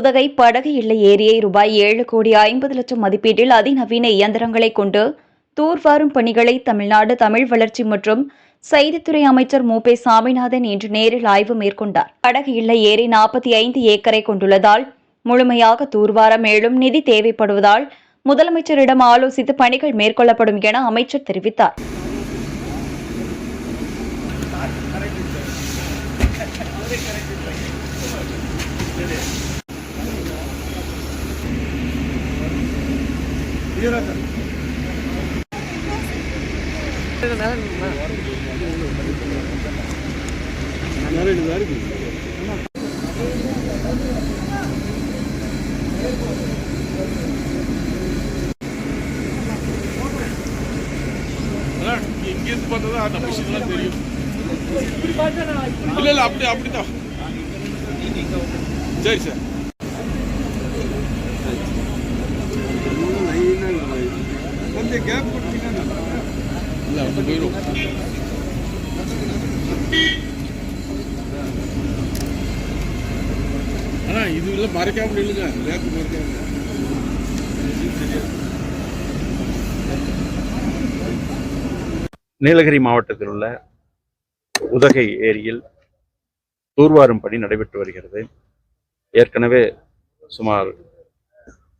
குதகை படகு இல்லை ஏரியை ரூபாய் ஏழு கோடி ஐம்பது லட்சம் மதிப்பீட்டில் அதிநவீன இயந்திரங்களை கொண்டு தூர்வாரும் பணிகளை தமிழ்நாடு தமிழ் வளர்ச்சி மற்றும் செய்தித்துறை அமைச்சர் மு பே சாமிநாதன் இன்று நேரில் ஆய்வு மேற்கொண்டார். படகு இல்லை ஏரி நாற்பத்தி ஐந்து ஏக்கரை கொண்டுள்ளதால் முழுமையாக தூர்வார மேலும் நிதி தேவைப்படுவதால் முதலமைச்சரிடம் ஆலோசித்து பணிகள் மேற்கொள்ளப்படும் என அமைச்சர் தெரிவித்தார். அதான் நீங்க இங்கிருந்து பார்த்தா தான் அந்த மிஷின்லாம் தெரியும். இல்ல இல்ல அப்படி அப்படிதான் சரி சார். கொஞ்சம் கேப் கொடுத்தீங்கன்னா இல்ல வந்து போயிடும் ஆனா இது இல்ல மறைக்காம நில்லுங்க. ரேக்கு மறைக்காம. நீலகிரி மாவட்டத்தில் உள்ள உதகை ஏரியில் தூர்வாரும் பணி நடைபெற்று வருகிறது. ஏற்கனவே சுமார்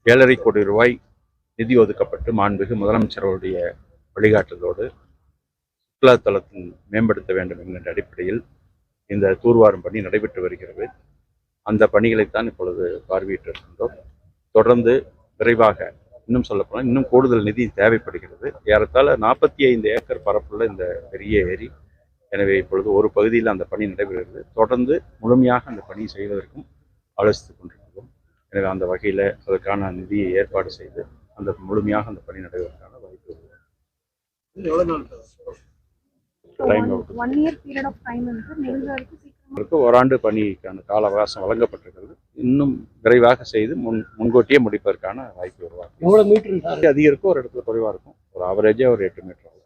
ஏழரை கோடி ரூபாய் நிதி ஒதுக்கப்பட்டு மாண்புமிகு முதலமைச்சருடைய வழிகாட்டுதலோடு சுற்றுலாத்தலத்தின் மேம்படுத்த வேண்டும் என்கின்ற அடிப்படையில் இந்த தூர்வாரும் பணி நடைபெற்று வருகிறது. அந்த பணிகளைத்தான் இப்பொழுது பார்வையிட்டு இருக்கின்றோம் தொடர்ந்து விரைவாக இன்னும் சொல்லப்போனால் இன்னும் கூடுதல் நிதி தேவைப்படுகிறது. ஏறத்தாழ நாற்பத்தி ஐந்து ஏக்கர் பரப்புள்ள இந்த பெரிய ஏரி. எனவே இப்பொழுது ஒரு பகுதியில் அந்த பணி நடைபெறுகிறது. தொடர்ந்து முழுமையாக அந்த பணி செய்வதற்கும் ஆலோசித்துக் கொண்டிருக்கிறோம். எனவே அந்த வகையில் அதற்கான நிதியை ஏற்பாடு செய்து அந்த முழுமையாக அந்த பணி நடைபெறுவதற்கான வாய்ப்பு சீக்கிரமா இதற்கு ஓராண்டு பணிக்கான கால அவகாசம் வழங்கப்பட்டிருக்கிறது. இன்னும் விரைவாக செய்து முன் முன்கூட்டியே முடிப்பதற்கான வாய்ப்பு உருவாக்கும் எவ்வளோ மீட்டர் சார்? அதிகம் இருக்கும் ஒரு இடத்துல குறைவாக இருக்கும். ஒரு ஆவரேஜாக ஒரு எட்டு மீட்டர் ஆகும்.